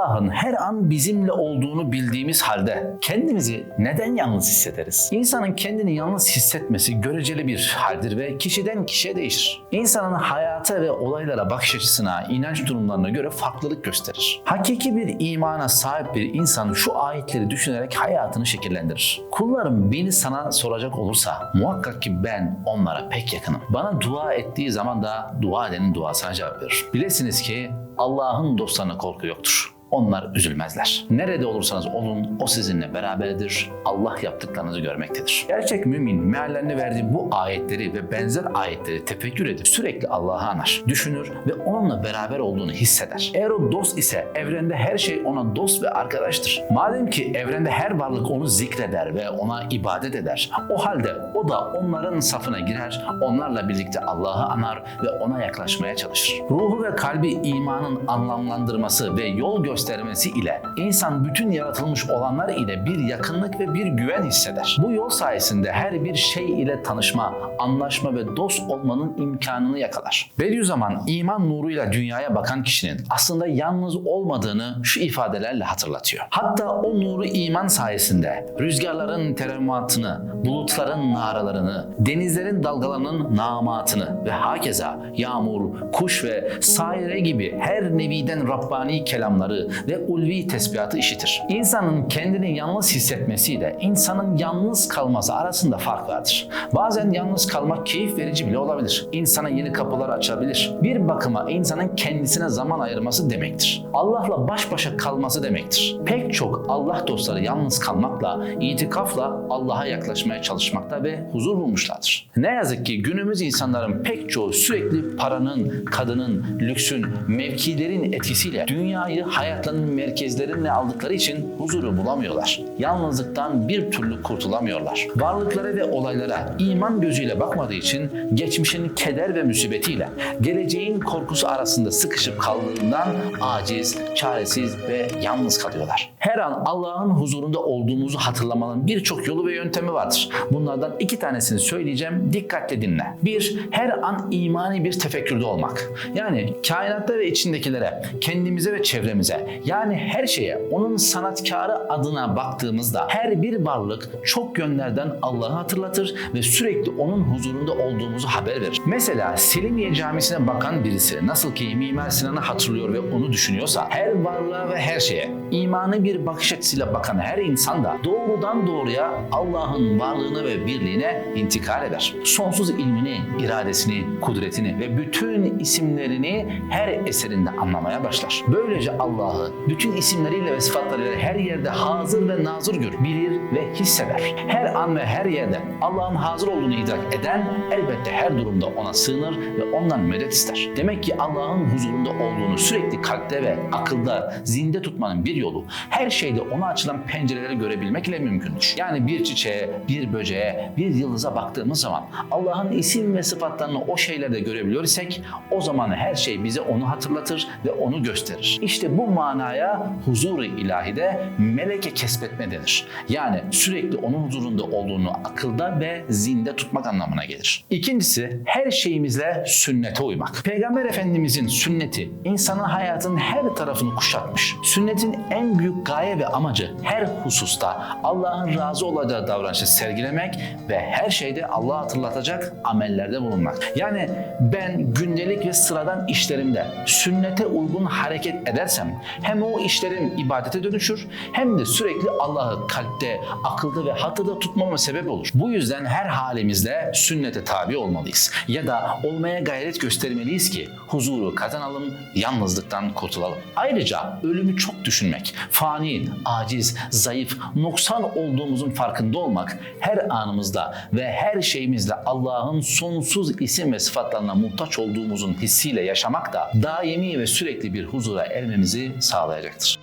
Allah'ın her an bizimle olduğunu bildiğimiz halde kendimizi neden yalnız hissederiz? İnsanın kendini yalnız hissetmesi göreceli bir haldir ve kişiden kişiye değişir. İnsanın hayata ve olaylara bakış açısına, inanç durumlarına göre farklılık gösterir. Hakiki bir imana sahip bir insan şu ayetleri düşünerek hayatını şekillendirir. Kullarım beni sana soracak olursa muhakkak ki ben onlara pek yakınım. Bana dua ettiği zaman da dua edenin duasına cevap verir. Bilesiniz ki Allah'ın dostlarına korku yoktur. Onlar üzülmezler. Nerede olursanız olun o sizinle beraberdir. Allah yaptıklarınızı görmektedir. Gerçek mümin meallerini verdiği bu ayetleri ve benzer ayetleri tefekkür edip sürekli Allah'ı anar, düşünür ve onunla beraber olduğunu hisseder. Eğer o dost ise evrende her şey ona dost ve arkadaştır. Madem ki evrende her varlık onu zikreder ve ona ibadet eder, o halde o da onların safına girer, onlarla birlikte Allah'ı anar ve ona yaklaşmaya çalışır. Ruhu ve kalbi imanın anlamlandırması ve yol göstermesi ile insan bütün yaratılmış olanlar ile bir yakınlık ve bir güven hisseder. Bu yol sayesinde her bir şey ile tanışma, anlaşma ve dost olmanın imkanını yakalar. Bediüzzaman iman nuruyla dünyaya bakan kişinin aslında yalnız olmadığını şu ifadelerle hatırlatıyor. Hatta o nuru iman sayesinde rüzgarların terematını, bulutların naralarını, denizlerin dalgalarının namatını ve hakeza yağmur, kuş ve saire gibi her neviden Rabbani kelamları ve ulvi tesbihatı işitir. İnsanın kendini yalnız hissetmesiyle insanın yalnız kalması arasında fark vardır. Bazen yalnız kalmak keyif verici bile olabilir. İnsana yeni kapılar açabilir. Bir bakıma insanın kendisine zaman ayırması demektir. Allah'la baş başa kalması demektir. Pek çok Allah dostları yalnız kalmakla, itikafla Allah'a yaklaşmaya çalışmakta ve huzur bulmuşlardır. Ne yazık ki günümüz insanların pek çoğu sürekli paranın, kadının, lüksün, mevkilerin etkisiyle dünyayı hayatlarının merkezlerine aldıkları için huzuru bulamıyorlar. Yalnızlıktan bir türlü kurtulamıyorlar. Varlıklara ve olaylara iman gözüyle bakmadığı için geçmişin keder ve musibetiyle geleceğin korkusu arasında sıkışıp kaldığından aciz, çaresiz ve yalnız kalıyorlar. Her an Allah'ın huzurunda olduğumuzu hatırlamanın birçok yolu ve yöntemi vardır. Bunlardan iki tanesini söyleyeceğim. Dikkatle dinle. Bir, her an imani bir tefekkürde olmak. Yani kainatta ve içindekilere, kendimize ve çevremize, yani her şeye onun sanatkarı adına baktığımızda her bir varlık çok yönlerden Allah'ı hatırlatır ve sürekli onun huzurunda olduğumuzu haber verir. Mesela Selimiye Camisi'ne bakan birisi nasıl ki Mimar Sinan'ı hatırlıyor ve onu düşünüyorsa her varlığa ve her şeye imanı bir bakış açısıyla bakan her insan da doğrudan doğruya Allah'ın varlığını ve birliğine intikal eder. Sonsuz ilmini, iradesini, kudretini ve bütün isimlerini her eserinde anlamaya başlar. Böylece Allah'ı bütün isimleriyle ve sıfatlarıyla her yerde hazır ve nazır görür, bilir ve hisseder. Her an ve her yerde Allah'ın hazır olduğunu idrak eden elbette her durumda ona sığınır ve ondan medet ister. Demek ki Allah'ın huzurunda olduğunu sürekli kalpte ve akılda, zinde tutmanın bir yolu her şeyde ona açılan pencereleri görebilmek ile mümkündür. Yani bir çiçeğe, bir böceğe, bir yıldıza baktığımız zaman Allah'ın isim ve sıfatlarını o şeylerde görebiliyor isek o zaman her şey bize onu hatırlatır ve onu gösterir. İşte bu manaya huzuru ilahide meleke kesbetme denir. Yani sürekli onun huzurunda olduğunu akılda ve zinde tutmak anlamına gelir. İkincisi her şeyimizle sünnete uymak. Peygamber Efendimizin sünneti insanın hayatının her tarafını kuşatmış. Sünnetin en büyük gaye ve amacı her hususta Allah'ın razı olacağı davranışı sergilemek ve her şeyde Allah'ı hatırlatacak amellerde bulunmak. Yani ben gündelik ve sıradan işlerimde sünnete uygun hareket edersem hem o işlerim ibadete dönüşür hem de sürekli Allah'ı kalpte, akılda ve hatırda tutmama sebep olur. Bu yüzden her halimizde sünnete tabi olmalıyız. Ya da olmaya gayret göstermeliyiz ki huzuru kazanalım, yalnızlıktan kurtulalım. Ayrıca ölümü çok düşünmek, fani, aciz, zayıf, noksan olduğumuzun farkında olmak, her anımızda ve her şeyimizle Allah'ın sonsuz isim ve sıfatlarına muhtaç olduğumuzun hissiyle yaşamak da daimi ve sürekli bir huzura ermemizi sağlayacaktır.